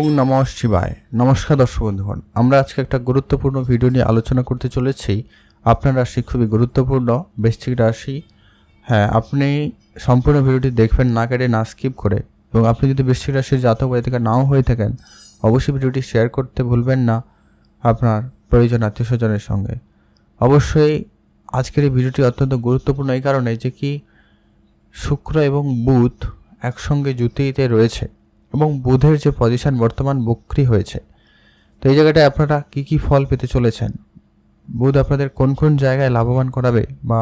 ওং নম শিবায়। নমস্কার দর্শক বন্ধুগণ, আমরা আজকে একটা গুরুত্বপূর্ণ ভিডিও নিয়ে আলোচনা করতে চলেছি। আপনার রাশি খুবই গুরুত্বপূর্ণ, বৃশ্চিক রাশি। হ্যাঁ আপনি সম্পূর্ণ ভিডিওটি দেখবেন, না কেটে, না স্কিপ করে। এবং আপনি যদি বৃশ্চিক রাশির জাতক থেকে নাও হয়ে থাকেন, অবশ্যই ভিডিওটি শেয়ার করতে ভুলবেন না আপনার প্রয়োজন আত্মীয় স্বজনের সঙ্গে। অবশ্যই আজকের এই ভিডিওটি অত্যন্ত গুরুত্বপূর্ণ এই কারণে যে কি শুক্র এবং বুধ একসঙ্গে জুতিতে রয়েছে। এবং বুধের যে পজিশন বর্তমান বক্রি হয়েছে, তো এই জায়গাটায় আপনারা কি কি ফল পেতে চলেছেন? বুধ আপনাদের কোন কোন জায়গায় লাভবান করাবে বা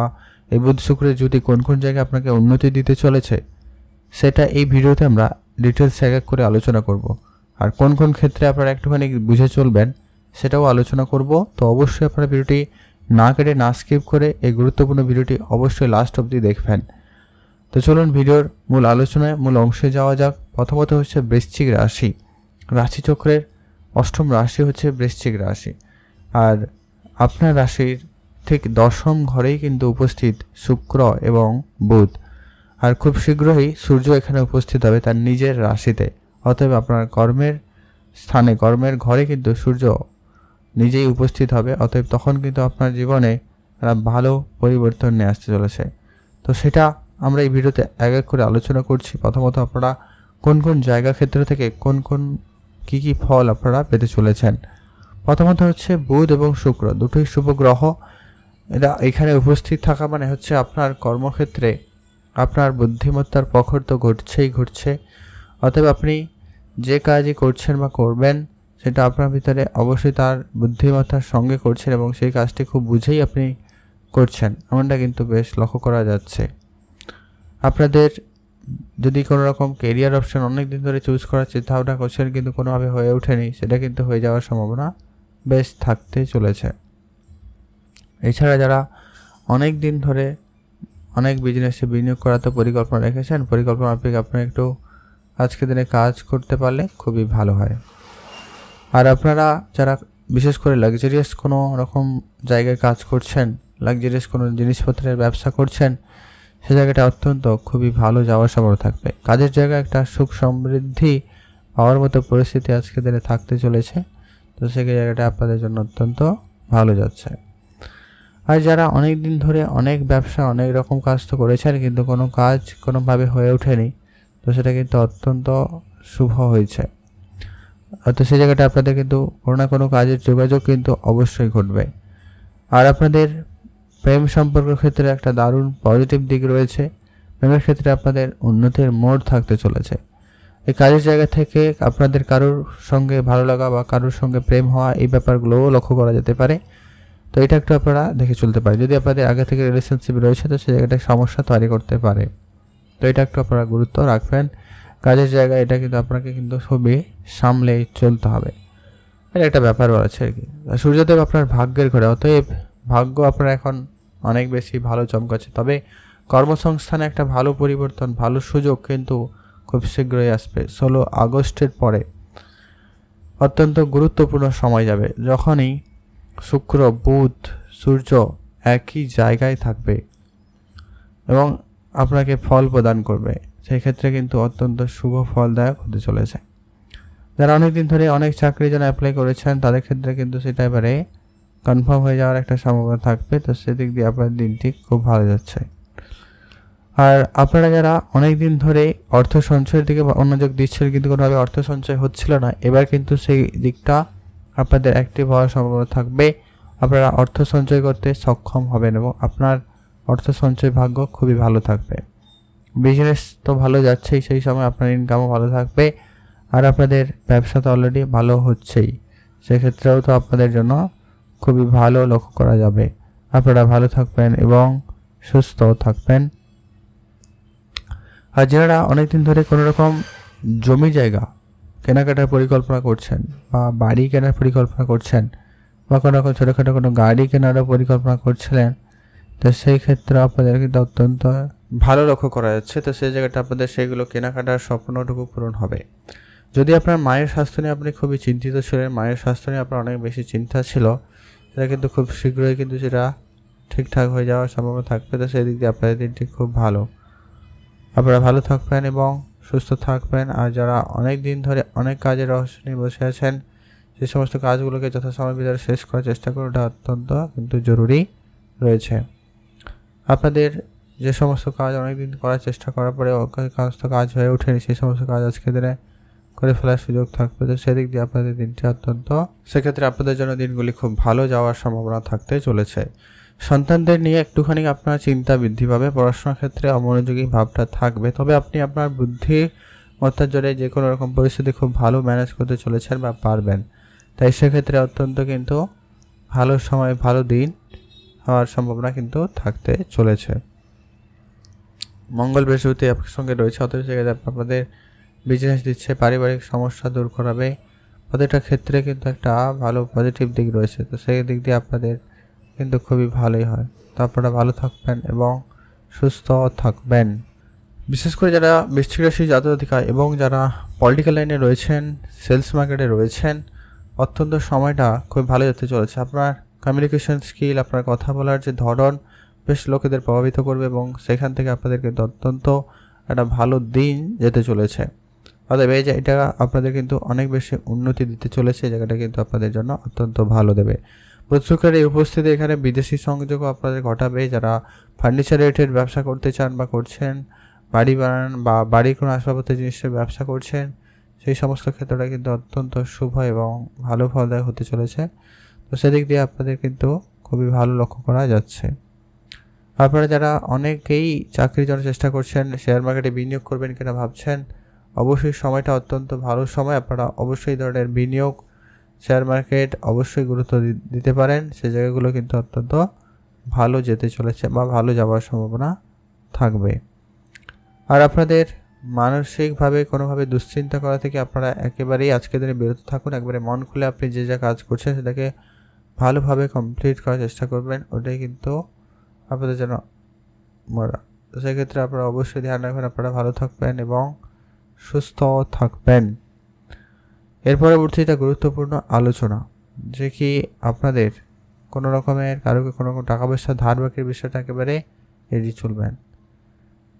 এই বুধ শুক্রের জুতি কোন কোন জায়গায় আপনাকে উন্নতি দিতে চলেছে, সেটা এই ভিডিওতে আমরা ডিটেলস এক এক করে আলোচনা করব। আর কোন কোন ক্ষেত্রে আপনারা একটুখানি বুঝে চলবেন, সেটাও আলোচনা করব। তো অবশ্যই আপনারা ভিডিওটি না কেটে না স্কিপ করে এই গুরুত্বপূর্ণ ভিডিওটি অবশ্যই লাস্ট অবধি দেখবেন। তো চলুন ভিডিওর মূল আলোচনায় মূল অংশে যাওয়া যাক। প্রথমত হচ্ছে বৃশ্চিক রাশি। রাশিচক্রের অষ্টম রাশি হচ্ছে বৃশ্চিক রাশি। আর আপনার রাশির ঠিক দশম ঘরেই কিন্তু উপস্থিত শুক্র এবং বুধ। আর খুব শীঘ্রই সূর্য এখানে উপস্থিত হবে তার নিজের রাশিতে। অতএব আপনার কর্মের স্থানে, কর্মের ঘরে কিন্তু সূর্য নিজেই উপস্থিত হবে। অতএব তখন কিন্তু আপনার জীবনে ভালো পরিবর্তন নিয়ে আসতে চলেছে। তো সেটা আমরা এই ভিডিওতে এক এক করে আলোচনা করছি। প্রথমত আপনারা কোন কোন জায়গা ক্ষেত্র থেকে কোন কোন কি কি ফল আপনারা পেতে চলেছেন? প্রথমত হচ্ছে বুধ এবং শুক্র, দুটোই শুভ গ্রহ। এটা এখানে উপস্থিত থাকা মানে হচ্ছে আপনার কর্মক্ষেত্রে আপনার বুদ্ধিমত্তার প্রখর তো ঘটছেই ঘটছে। অতএব আপনি যে কাজই করছেন বা করবেন, সেটা আপনার ভিতরে অবশ্যই তার বুদ্ধিমত্তার সঙ্গে করছেন এবং সেই কাজটি খুব বুঝেই আপনি করছেন। এমনটা কিন্তু বেশ লক্ষ্য করা যাচ্ছে। আপনাদের যদি কোনো রকম কেরিয়ার অপশন অনেক দিন ধরে চুজ করার চিন্তাভাবনা করছেন কিন্তু কোনোভাবে হয়ে ওঠেনি, সেটা কিন্তু হয়ে যাওয়ার সম্ভাবনা বেশ থাকতে চলেছে। এছাড়া যারা অনেক দিন ধরে অনেক বিজনেসে বিনিয়োগ করার তো পরিকল্পনা রেখেছেন, পরিকল্পনা মাফিক আপনি একটু আজকে দিনে কাজ করতে পারলে খুবই ভালো হয়। আর আপনারা যারা বিশেষ করে লাক্সারিয়াস কোনো রকম জায়গায় কাজ করছেন লাক্সারিয়াস কোনো জিনিসপত্রের ব্যবসা করছেন সে জায়গাটা অত্যন্ত খুবই ভালো যাওয়ার সম্ভাবনা থাকবে। কাজের জায়গায় একটা সুখ সমৃদ্ধি পাওয়ার মতো পরিস্থিতি আজকে দিনে থাকতে চলেছে। তো সেই জায়গাটা আপনাদের জন্য অত্যন্ত ভালো যাচ্ছে। আর যারা অনেক দিন ধরে অনেক ব্যবসা, অনেক রকম কাজ তো করেছেন, কিন্তু কোনো কাজ কোনোভাবে হয়ে ওঠেনি, তো সেটা কিন্তু অত্যন্ত শুভ হয়েছে। তো সেই জায়গাটা আপনাদের কিন্তু কোনো না কোনো কাজের যোগাযোগ কিন্তু অবশ্যই ঘটবে। আর আপনাদের প্রেম সম্পর্কের ক্ষেত্রে একটা দারুণ পজিটিভ দিক রয়েছে। প্রেমের ক্ষেত্রে আপনাদের উন্নতির মোড় থাকতে চলেছে। এই কাজের জায়গা থেকে আপনাদের কারোর সঙ্গে ভালো লাগা বা কারোর সঙ্গে প্রেম হওয়া এই ব্যাপারগুলোও লক্ষ্য করা যেতে পারে। তো এটা একটু আপনারা দেখে চলতে পারে যদি আপনাদের আগে থেকে রিলেশনশিপ রয়েছে, তো সেই জায়গাটায় সমস্যা তৈরি করতে পারে। তো এটা একটু আপনারা গুরুত্ব রাখবেন। কাজের জায়গায় এটা কিন্তু আপনাকে কিন্তু খুবই সামলে চলতে হবে। এটা একটা ব্যাপার আছে আর কি। সূর্যদেব আপনার ভাগ্যের ঘরে, অতএব ভাগ্য আপনার এখন অনেক বেশি ভালো চমকাচ্ছে। তবে কর্মসংস্থানে একটা ভালো পরিবর্তন, ভালো সুযোগ কিন্তু খুব শীঘ্রই আসবে। ষোলো আগস্টের পরে অত্যন্ত গুরুত্বপূর্ণ সময় যাবে। যখনই শুক্র, বুধ, সূর্য একই জায়গায় থাকবে এবং আপনাকে ফল প্রদান করবে সেই ক্ষেত্রে কিন্তু অত্যন্ত শুভ ফলদায়ক হতে চলেছে। যারা অনেকদিন ধরে অনেক চাকরির জন্য অ্যাপ্লাই করেছেন, তাদের ক্ষেত্রে কিন্তু সেটা এবারে কনফার্ম হয়ে যাওয়ার একটা সম্ভাবনা থাকবে, তো সেদিক দিয়ে আপনার দিনটি খুব ভালো যাচ্ছে। আর আপনারা যারা অনেক দিন ধরে অর্থ সঞ্চয়ের দিকে মনোযোগ দিচ্ছিলেন কিন্তু কোনোভাবে অর্থ সঞ্চয় হচ্ছিল না, এবার কিন্তু সেই দিকটা আপনাদের অ্যাক্টিভ হওয়ার সম্ভাবনা থাকবে। আপনারা অর্থ সঞ্চয় করতে সক্ষম হবেন এবং আপনার অর্থ সঞ্চয় ভাগ্য খুবই ভালো থাকবে। বিজনেস তো ভালো যাচ্ছেই, সেই সময় আপনার ইনকামও ভালো থাকবে। আর আপনাদের ব্যবসা তো অলরেডি ভালো হচ্ছেই, সেক্ষেত্রেও তো আপনাদের জন্য খুবই ভালো লক্ষ্য করা যাবে। আপনারা ভালো থাকবেন এবং সুস্থ থাকবেন। আর যারা অনেকদিন ধরে কোনো রকম জমি জায়গা কেনাকাটার পরিকল্পনা করছেন বা বাড়ি কেনার পরিকল্পনা করছেন বা কোনো রকম ছোটোখাটো কোনো গাড়ি কেনারও পরিকল্পনা করছিলেন, তো সেই ক্ষেত্রে আপনাদের কিন্তু অত্যন্ত ভালো লক্ষ্য করা যাচ্ছে। তো সেই জায়গাটা আপনাদের সেইগুলো কেনাকাটার স্বপ্নটুকু পূরণ হবে। যদি আপনার মায়ের স্বাস্থ্য নিয়ে আপনি খুবই চিন্তিত ছিলেন, মায়ের স্বাস্থ্য নিয়ে আপনার অনেক বেশি চিন্তা ছিল সেটা কিন্তু খুব শীঘ্রই কিন্তু সেটা ঠিকঠাক হয়ে যাওয়ার সম্ভাবনা থাকবে। তো সেই দিক দিয়ে আপনাদের দিনটি খুব ভালো। আপনারা ভালো থাকবেন এবং সুস্থ থাকবেন। আর যারা অনেক দিন ধরে অনেক কাজের রহস্য নিয়ে বসে আছেন, সে সমস্ত কাজগুলোকে যথাসময় ভিতরে শেষ করার চেষ্টা করুন। এটা অত্যন্ত কিন্তু জরুরি রয়েছে। আপনাদের যে সমস্ত কাজ অনেকদিন করার চেষ্টা করার পরে সমস্ত কাজ হয়ে ওঠেনি, সেই সমস্ত কাজ আজকে দিনে করে ফেলার সুযোগ থাকবে। তো সেদিক দিয়ে আপনাদের দিনটি অত্যন্ত সেক্ষেত্রে আপনাদের জন্য দিনগুলি খুব ভালো যাওয়ার সম্ভাবনা থাকতে চলেছে। সন্তানদের নিয়ে একটুখানি আপনার চিন্তা বৃদ্ধি পাবে, পড়াশোনার ক্ষেত্রে অমনোযোগী ভাবটা থাকবে। তবে আপনি আপনার বুদ্ধি মত্তার জোরে যে কোনো রকম পরিস্থিতি খুব ভালো ম্যানেজ করতে চলেছেন বা পারবেন, তাই সেক্ষেত্রে অত্যন্ত কিন্তু ভালো সময়, ভালো দিন হওয়ার সম্ভাবনা কিন্তু থাকতে চলেছে। মঙ্গল বৃহস্পতি আপনার সঙ্গে রয়েছে অথচ সেক্ষেত্রে আপনাদের বিজনেস দিচ্ছে, পারিবারিক সমস্যা দূর করাবে। প্রতিটা ক্ষেত্রে কিন্তু একটা ভালো পজিটিভ দিক রয়েছে। তো সেই দিক দিয়ে আপনাদের কিন্তু খুবই ভালোই হয়। তো আপনারা ভালো থাকবেন এবং সুস্থ থাকবেন। বিশেষ করে যারা বৃশ্চিক রাশি জাতধিকা এবং যারা পলিটিক্যাল লাইনে রয়েছেন সেলস মার্কেটে রয়েছেন, অত্যন্ত সময়টা খুব ভালো যেতে চলেছে। আপনার কমিউনিকেশন স্কিল আপনার কথা বলার যে ধরন বেশ লোকেদের প্রভাবিত করবে এবং সেখান থেকে আপনাদের কিন্তু অত্যন্ত একটা ভালো দিন যেতে চলেছে। অতএব এই যে এটা আপনাদের কিন্তু অনেক বেশি উন্নতি দিতে চলেছে, এই জায়গাটা কিন্তু আপনাদের জন্য অত্যন্ত ভালো দেবে। প্রচুরের এই উপস্থিতি এখানে বিদেশি সংযোগও আপনাদের ঘটাবে। যারা ফার্নিচার রিলেটেড ব্যবসা করতে চান বা করছেন, বাড়ি বানান বা বাড়ির কোনো আসবাবপত্র জিনিসের ব্যবসা করছেন, সেই সমস্ত ক্ষেত্রটা কিন্তু অত্যন্ত শুভ এবং ভালো ফলদায়ক হতে চলেছে। তো সেদিক দিয়ে আপনাদের কিন্তু খুবই ভালো লক্ষ্য করা যাচ্ছে। আপনারা যারা অনেকেই চাকরির জন্য চেষ্টা করছেন শেয়ার মার্কেটে বিনিয়োগ করবেন কিনা ভাবছেন অবশ্যই সময়টা অত্যন্ত ভালো সময়। আপনারা অবশ্যই ধরনের বিনিয়োগ শেয়ার মার্কেট অবশ্যই গুরুত্ব দিতে পারেন। সে জায়গাগুলো কিন্তু অত্যন্ত ভালো যেতে চলেছে বা ভালো যাওয়ার সম্ভাবনা থাকবে। আর আপনাদের মানসিকভাবে কোনোভাবে দুশ্চিন্তা করা থেকে আপনারা একেবারেই আজকের দিনে বিরত থাকুন। একবারে মন খুলে আপনি যে যা কাজ করছেন সেটাকে ভালোভাবে কমপ্লিট করার চেষ্টা করবেন। ওটাই কিন্তু আপনাদের জন্য মরা। সেক্ষেত্রে আপনারা অবশ্যই ধ্যান রাখবেন। আপনারা ভালো থাকবেন এবং সুস্থ থাকবেন। এর পরবর্তীটা গুরুত্বপূর্ণ আলোচনা, যে কি আপনাদের কোনো রকমের কারোকে কোনো রকম টাকা পয়সা, ধার বাকির বিষয়টা একেবারে এড়িয়ে চলবেন।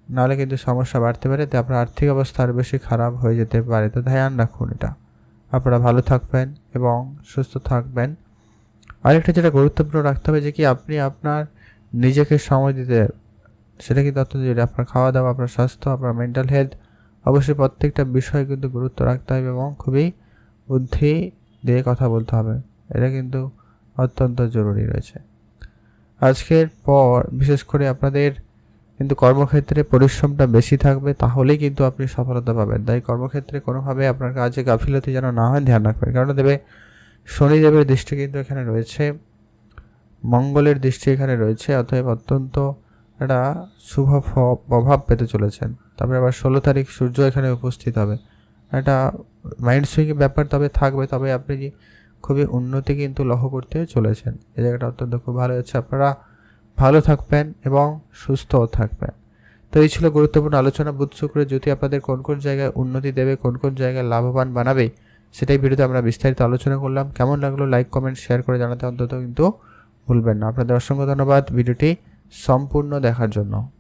নাহলে কিন্তু সমস্যা বাড়তে পারে তো আপনার আর্থিক অবস্থা আরও বেশি খারাপ হয়ে যেতে পারে। তো ধ্যান রাখুন এটা। আপনারা ভালো থাকবেন এবং সুস্থ থাকবেন। আরেকটা যেটা গুরুত্বপূর্ণ রাখতে হবে, যে কি আপনি আপনার নিজেকে সময় দিতে, সেটা কিন্তু অত্যন্ত জরুরি। আপনার খাওয়া দাওয়া আপনার স্বাস্থ্য, আপনার মেন্টাল হেলথ অবশ্যই প্রত্যেকটা বিষয় কিন্তু গুরুত্ব রাখতে হবে এবং খুবই বুদ্ধি দিয়ে কথা বলতে হবে। এটা কিন্তু অত্যন্ত জরুরি রয়েছে। আজকের পর বিশেষ করে আপনাদের কিন্তু কর্মক্ষেত্রে পরিশ্রমটা বেশি থাকবে, তাহলেই কিন্তু আপনি সফলতা পাবেন। তাই কর্মক্ষেত্রে কোনোভাবে আপনার কাজে গাফিলতি যেন না হয়, ধ্যান রাখবেন। কারণ দেবে, শনিদেবের দৃষ্টি কিন্তু এখানে রয়েছে, মঙ্গলের দৃষ্টি এখানে রয়েছে, অতএব অত্যন্ত একটা শুভ প্রভাব পেতে চলেছেন। তারপরে আবার ষোলো তারিখ সূর্য এখানে উপস্থিত হবে। একটা মাইন্ড সুইং ব্যাপার তবে থাকবে, তবে আপনি খুবই উন্নতি কিন্তু লক্ষ্য করতে চলেছেন। এই জায়গাটা অত্যন্ত খুব ভালো হচ্ছে। আপনারা ভালো থাকবেন এবং সুস্থও থাকবেন। তো এই ছিল গুরুত্বপূর্ণ আলোচনা। বুধ শুক্র যদি আপনাদের কোন কোন জায়গায় উন্নতি দেবে, কোন কোন জায়গায় লাভবান বানাবে, সেটাই ভিডিওতে আমরা বিস্তারিত আলোচনা করলাম। কেমন লাগল লাইক কমেন্ট শেয়ার করে জানাতে অন্তত কিন্তু ভুলবেন না। আপনাদের অসংখ্য ধন্যবাদ। ভিডিওটি সম্পূর্ণ দেখার জন্য।